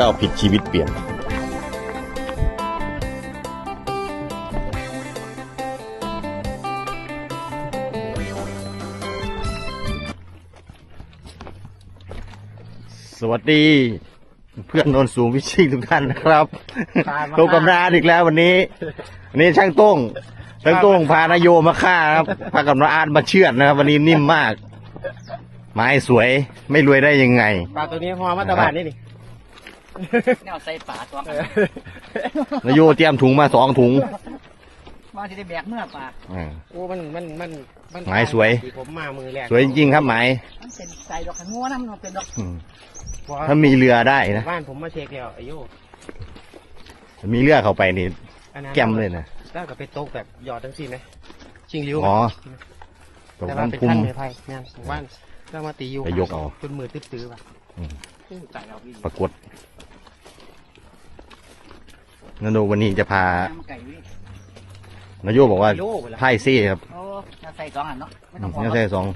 ก้าวผิดชีวิตเปลี่ยนสวัสดี เพื่อนโนนสูงวิชิงทุกท่านนะครับตามมาโตกำราอีกแล้ววันนี้วันนี้ช่างโต้งช่างโต้งพานายโยมาฆ่าครับพากับน้าอาร์ตมาเชือดนะครับ วันนี้นิ่มมาก ไม้สวยไม่รวยได้ยังไงปลาตัวนี้พอมาตะบานนี่นี่ แนวใส่ป่าตัวนายโยเตรียมถุงมาสองถุงว่าจะได้แบกเมื่อป่าอ่า โอ้มันมันมันมันไม้สวยที่ผมมามือแรกสวยจริงๆครับไม้มันเป็นใส่ดอกขันงัวนะมันเป็นดอกอืมเพระถ้ามีเรือได้นะบ้านผมมาเช็คแล้วไอ้โยมีเรือเข้าไปนี่อันนั้นแก้มเลยนะแล้วก็ไปตกแบบหยอดทั้งสี่ไหมชิงริ้วอ๋อตกแต่ว่าน้ำเป็นพุ่ม ขั้นไม้ไผ่เนี่ยผมบ้านแล้วมาตีอยู่ไปยกเอา จนมือตื้อๆว่ะอืมใจเอาพี่ ปรากฏนนโดวันนี้จะพาน้ำไก่อยู่นี่นายโยบอกว่าโยไปละไพ่ซี่ครับโอ้จะใส่สองอันเนาะไม่อืต้องมนี่ใช่สอง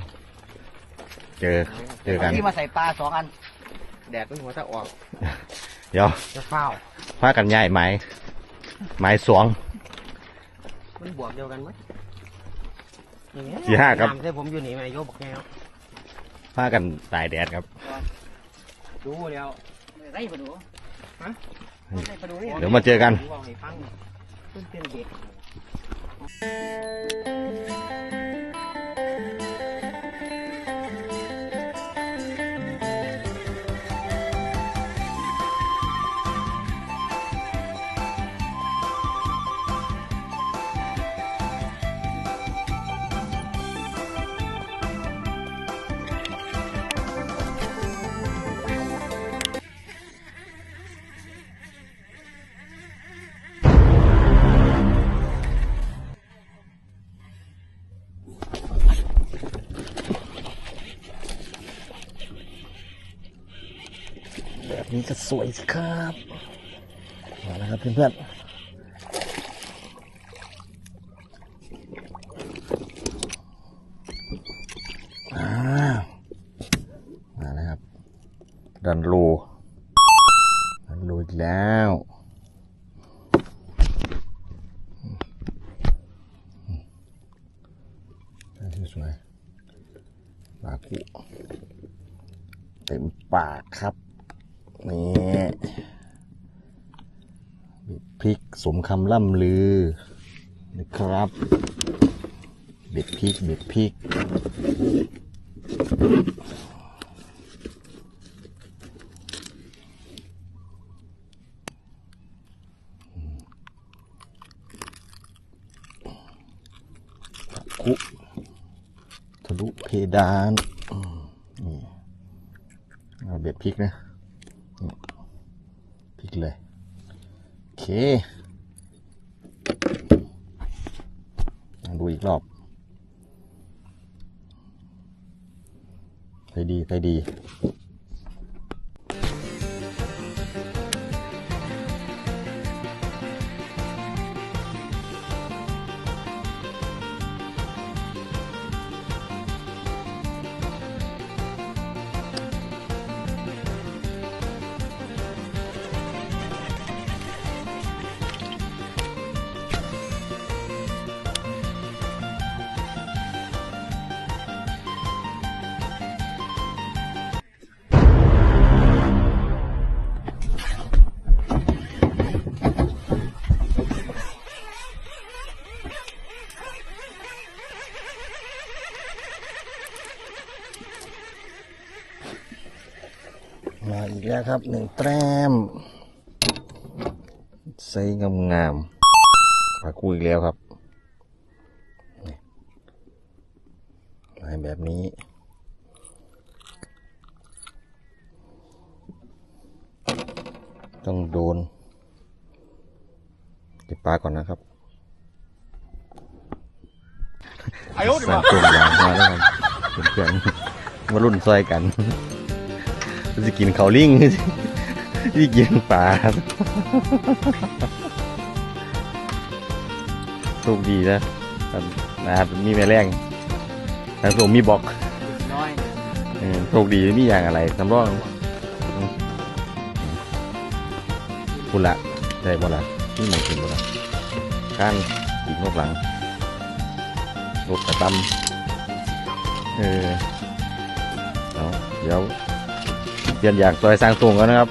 เจอ เจอกันที่มาใส่ปลาสองอัน แดดมันหัวถ้าออก เดี๋ยวจะเฝ้าวพากันย้ายไม้ไม้สองมันบวกเดียวกันไหมอย่างเงี้ยสี่ห้าครับน้ำใช่ผมอยู่นี่ไหมไอ้โยบอกแก้วพากันตายแดดครับ ดูแล้วไรปลาดูฮะไรปลาดูนี่เดี๋ยวมาเจอกัน บอกให้ฟังเพิ่นเป็นเด็ก นี้ก็สวยสิครับมาแล้วครับเพื่อนๆอ่ามาแล้วครับ ดันโลดันโลอีกแล้วสวยปลากุเต็มปากครับ นี่บิดพริกสมคำล่ำลือนะครับบิดพริกบิดพริกคุทะลุเพดานนี่เอาเบ็ดพริกนะ อีกเลยโอเคลองดูอีกรอบใจดีใจดี มาอีกแล้วครับหนึ่งแต้มใส่งามงามๆปลากูอีกแล้วครับนี่มาแบบนี้ต้องโดนเก็บปลาก่อนนะครับไอ้โยดิสั่งตัวอย่างมาแล้วครับเพื่อนๆมารุ่นซอยกัน จะกินเขาลิงที่กินปลาโชคดีนะนะครับมีแม่แรงแล้วผมมีบอกน้อยโชคดีมีอย่างอะไรสำรองคุณละได้บ่ละนี่หมดขึ้นบ่ละการอีกนกหลังรถกระตำเออเอาเดี๋ยว เปลี่ยนอย่างซอยสร้างสูงกันนะครับ